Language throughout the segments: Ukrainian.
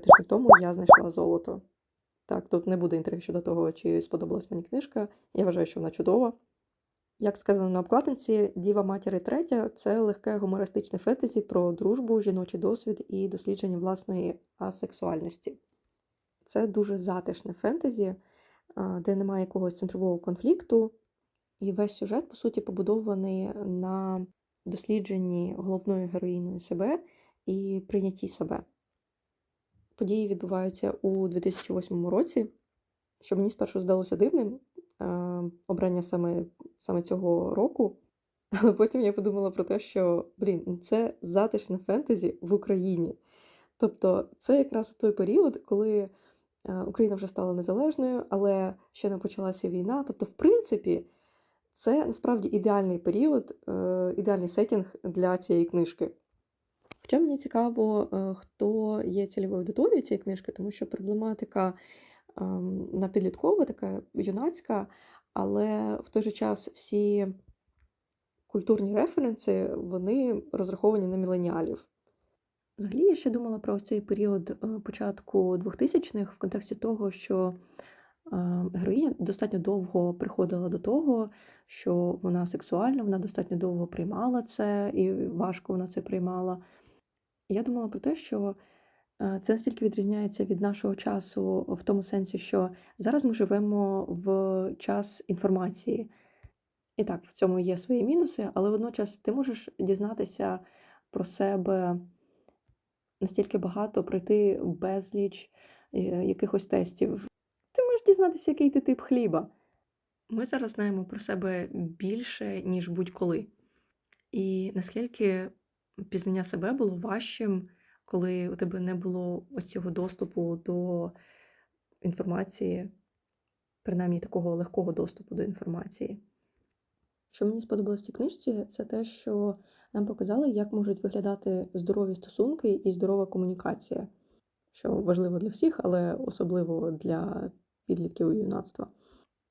декілька тижнів тому я знайшла золото. Так, тут не буде інтриги щодо того, чи сподобалась мені книжка. Я вважаю, що вона чудова. Як сказано на обкладинці, Діва Матері Третя це легке гумористичне фентезі про дружбу, жіночий досвід і дослідження власної асексуальності. Це дуже затишне фентезі, де немає якогось центрового конфлікту, і весь сюжет, по суті, побудований на дослідженні головною героїною себе і прийнятті себе. Події відбуваються у 2008 році, що мені спершу здалося дивним е, обрання саме, саме цього року. Але потім я подумала про те, що блін, це затишне фентезі в Україні. Тобто, це якраз той період, коли е, Україна вже стала незалежною, але ще не почалася війна. Тобто, в принципі, це насправді ідеальний період, е, ідеальний сетінг для цієї книжки. Хоча мені цікаво, е, хто є цільовою аудиторією цієї книжки, тому що проблематика ем, на підліткова, така юнацька, але в той же час всі культурні референси вони розраховані на міленіалів. Взагалі, я ще думала про цей період е, початку 2000-х в контексті того, що е, героїня достатньо довго приходила до того, що вона сексуальна, вона достатньо довго приймала це, і важко вона це приймала. Я думала про те, що е, це настільки відрізняється від нашого часу в тому сенсі, що зараз ми живемо в час інформації. І так, в цьому є свої мінуси, але водночас ти можеш дізнатися про себе настільки багато, пройти безліч е, якихось тестів. Ти можеш дізнатися, який ти тип хліба. Ми зараз знаємо про себе більше, ніж будь-коли. І наскільки пізнання себе було важчим, коли у тебе не було ось цього доступу до інформації, принаймні такого легкого доступу до інформації. Що мені сподобалось в цій книжці, це те, що нам показали, як можуть виглядати здорові стосунки і здорова комунікація, що важливо для всіх, але особливо для підлітків і юнацтва.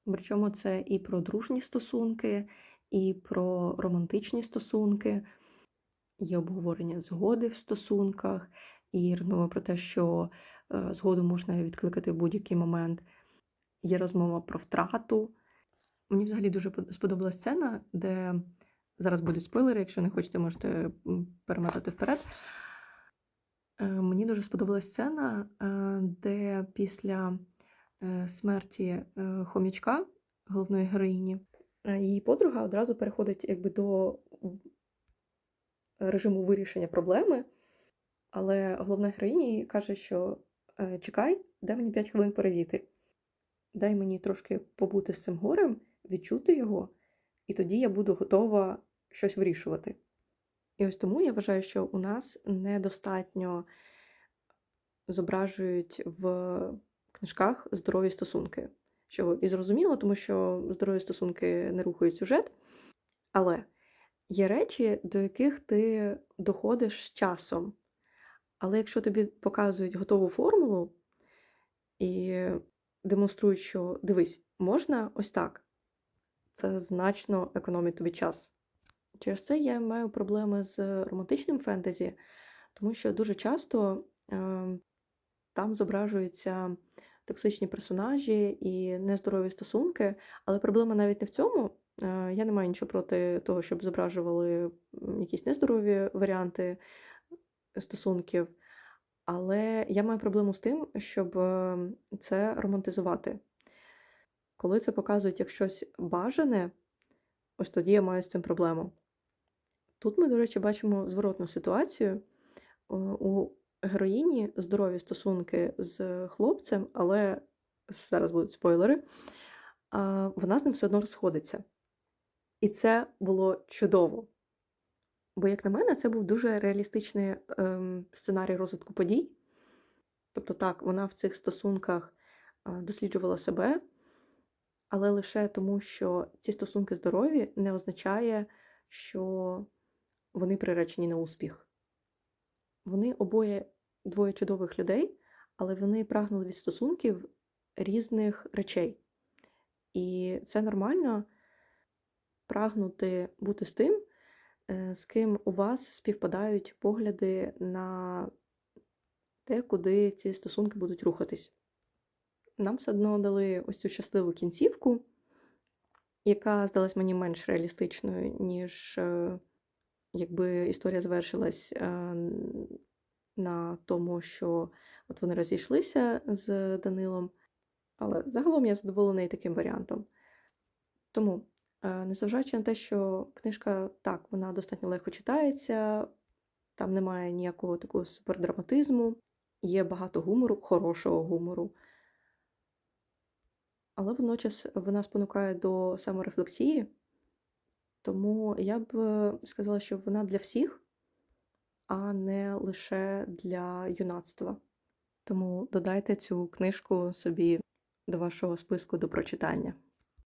Причому це і про дружні стосунки, і про романтичні стосунки, є обговорення згоди в стосунках, і розмова про те, що е, згоду можна відкликати в будь-який момент. Є розмова про втрату. Мені взагалі дуже под- сподобалась сцена, де зараз будуть спойлери, якщо не хочете, можете перемотати вперед. Е, Мені дуже сподобалась сцена, е, де після смерті хомячка, головної героїні, її подруга одразу переходить якби до режиму вирішення проблеми, але головна героїня каже, що е, чекай, дай мені 5 хвилин перевіти. Дай мені трошки побути з цим горем, відчути його, і тоді я буду готова щось вирішувати. І ось тому я вважаю, що у нас недостатньо зображують в книжках здорові стосунки. Що і зрозуміло, тому що здорові стосунки не рухають сюжет. Але є речі, до яких ти доходиш з часом. Але якщо тобі показують готову формулу і демонструють, що дивись, можна ось так, це значно економить тобі час. Через це я маю проблеми з романтичним фентезі, тому що дуже часто е, там зображуються токсичні персонажі і нездорові стосунки, але проблема навіть не в цьому. Е, Я не маю нічого проти того, щоб зображували якісь нездорові варіанти стосунків, але я маю проблему з тим, щоб е, це романтизувати. Коли це показують як щось бажане, ось тоді я маю з цим проблему. Тут ми, до речі, бачимо зворотну ситуацію. У героїні здорові стосунки з хлопцем, але зараз будуть спойлери, вона з ним все одно розходиться. І це було чудово. Бо, як на мене, це був дуже реалістичний ем, сценарій розвитку подій. Тобто, так, вона в цих стосунках е, досліджувала себе, але лише тому, що ці стосунки здорові, не означає, що вони приречені на успіх. Вони обоє двоє чудових людей, але вони прагнули від стосунків різних речей. І це нормально прагнути бути з тим, е, з ким у вас співпадають погляди на те, куди ці стосунки будуть рухатись. Нам все одно дали ось цю щасливу кінцівку, яка здалась мені менш реалістичною, ніж е, якби історія завершилась е, на тому, що от вони розійшлися з Данилом. Але загалом я задоволена і таким варіантом. Тому, незважаючи на те, що книжка так, вона достатньо легко читається, там немає ніякого такого супердраматизму, є багато гумору, хорошого гумору. Але водночас вона спонукає до саморефлексії, тому я б е, сказала, що вона для всіх, а не лише для юнацтва. Тому додайте цю книжку собі до вашого списку до прочитання.